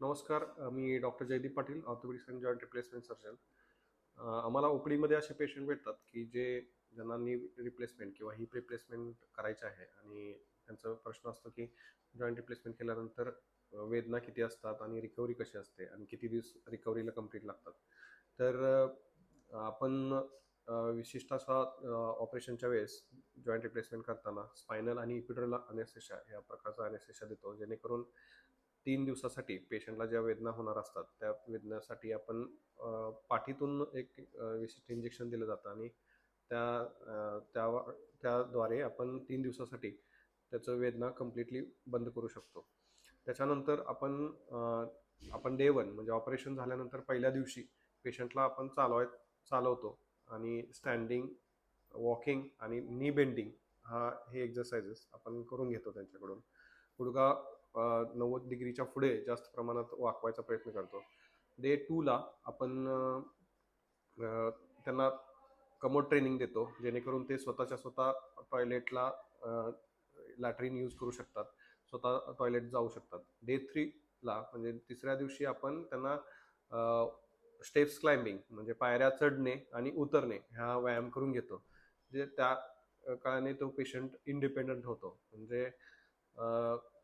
नमस्कार मी doctor Jaydeep Patil orthopaedics and joint replacement surgeon आम्हाला ओपडीमध्ये असे पेशंट भेटतात की जे ज्यांना नी रिप्लेसमेंट किंवा हिप रिप्लेसमेंट करायचे आहे आणि त्यांचा प्रश्न असतो की जॉईंट रिप्लेसमेंट केल्यानंतर वेदना किती असतात आणि रिकव्हरी कशी असते आणि किती दिवस रिकव्हरीला कंप्लीट लागतात. तर आपण विशिष्ट असा ऑपरेशनच्या वेळेस जॉईंट रिप्लेसमेंट करताना स्पायनल आणि इक्विटरला अनेसेशा या प्रकारचा अनेसेशा देतो जेणेकरून तीन दिवसासाठी पेशंटला ज्या वेदना होणार असतात त्या वेदनासाठी आपण पाठीतून एक विशिष्ट इंजेक्शन दिलं जातं आणि त्या त्या त्याद्वारे आपण तीन दिवसासाठी त्याचं वेदना कम्प्लिटली बंद करू शकतो. त्याच्यानंतर आपण आपण डे वन म्हणजे ऑपरेशन झाल्यानंतर पहिल्या दिवशी पेशंटला आपण चालवाय चालवतो आणि स्टँडिंग वॉकिंग आणि नी बेंडिंग हा हे एक्झरसाइजेस आपण करून घेतो त्यांच्याकडून. गुडगा नव्वद डिग्रीच्या पुढे जास्त प्रमाणात वाकवायचा प्रयत्न करतो. डे टूला आपण त्यांना कमोड ट्रेनिंग देतो जेणेकरून ते स्वतःच्या स्वतः टॉयलेटला लॅटरीन यूज करू शकतात. स्वतः टॉयलेट जाऊ शकतात. डे थ्रीला म्हणजे तिसऱ्या दिवशी आपण त्यांना स्टेप्स क्लाइम्बिंग म्हणजे पायऱ्या चढणे आणि उतरणे हा व्यायाम करून घेतो. जे त्या काळाने तो पेशंट इंडिपेंडंट होतो. म्हणजे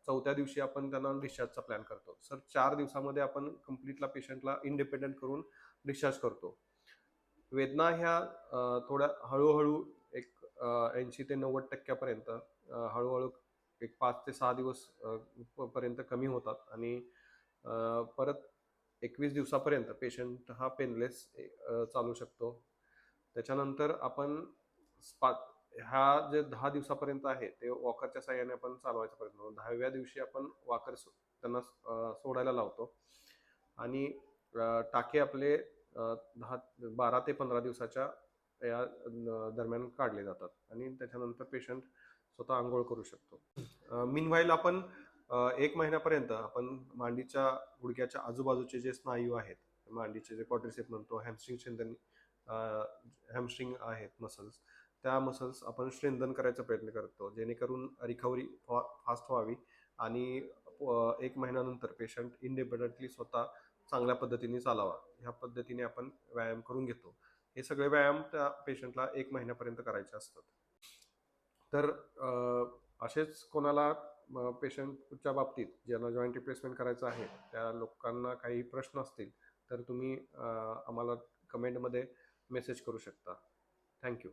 चौथ्या दिवशी आपण त्यांना डिस्चार्जचा प्लॅन करतो. सर चार दिवसामध्ये आपण कम्प्लीटला पेशंटला इंडिपेंडंट करून डिस्चार्ज करतो. वेदना ह्या थोड्या हळूहळू एक ऐंशी ते नव्वद टक्क्यापर्यंत हळूहळू एक पाच ते सहा दिवस पर्यंत कमी होतात आणि परत एकवीस दिवसापर्यंत पेशंट हा पेनलेस चालू शकतो. त्याच्यानंतर आपण स्पा ह्या जे दहा दिवसापर्यंत आहे ते वॉकरच्या साह्याने आपण चालवायचा प्रयत्न करतो दहाव्या दिवशी आपण वॉकर त्यांना सोडायला लावतो. आणि टाके आपले दहा बारा ते पंधरा दिवसाच्या या दरम्यान काढले जातात. आणि त्याच्यानंतर पेशंट स्वतः आंघोळ करू शकतो. मिनवाईल आपण एक महिन्यापर्यंत आपण मांडीच्या गुडघ्याच्या आजूबाजूचे जे स्नायू आहेत मांडीचे जे क्वाड्रिसेप म्हणतो हॅमस्ट्रिंग स्ट्रेंथन हॅमस्ट्रिंग आहेत मसल्स त्या मसल्स आपण स्ट्रेंथन करायचा प्रयत्न करतो. जेणेकरून रिकव्हरी फास्ट व्हावी आणि एक महिन्यानंतर पेशंट इंडिपेंडंटली स्वतः चांगल्या पद्धतीने चालावा. ह्या पद्धतीने आपण व्यायाम करून घेतो. हे सगळे व्यायाम त्या पेशंटला एक महिन्यापर्यंत करायचे असतात. तर असेच कोणाला पेशंटच्या बाबतीत ज्यांना जॉईंट रिप्लेसमेंट करायचं आहे त्या लोकांना काही प्रश्न असतील तर तुम्ही आम्हाला कमेंटमध्ये मेसेज करू शकता. थँक्यू